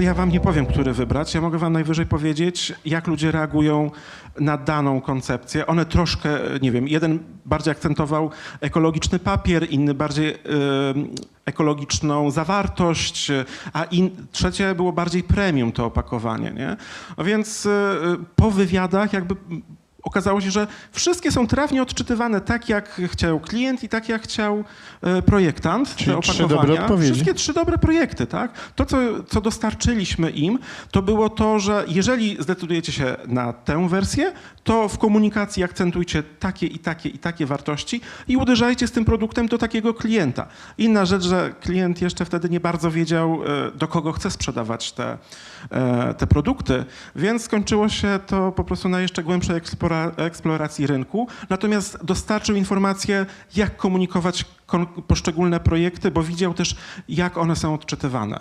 ja wam nie powiem, który wybrać. Ja mogę wam najwyżej powiedzieć, jak ludzie reagują na daną koncepcję. One troszkę, nie wiem, jeden bardziej akcentował ekologiczny papier, inny bardziej e, ekologiczną zawartość, a in, trzecie było bardziej premium to opakowanie, nie? A więc e, po wywiadach jakby okazało się, że wszystkie są trafnie odczytywane tak, jak chciał klient i tak, jak chciał e, projektant. te Czyli trzy opakowania. dobre odpowiedzi. Wszystkie trzy dobre projekty, tak? To, co, co dostarczyliśmy im, to było to, że jeżeli zdecydujecie się na tę wersję, to w komunikacji akcentujcie takie i takie i takie wartości i uderzajcie z tym produktem do takiego klienta. Inna rzecz, że klient jeszcze wtedy nie bardzo wiedział, e, do kogo chce sprzedawać te, e, te produkty, więc skończyło się to po prostu na jeszcze głębszej eksplora- eksploracji rynku. Natomiast dostarczył informację, jak komunikować poszczególne projekty, bo widział też, jak one są odczytywane.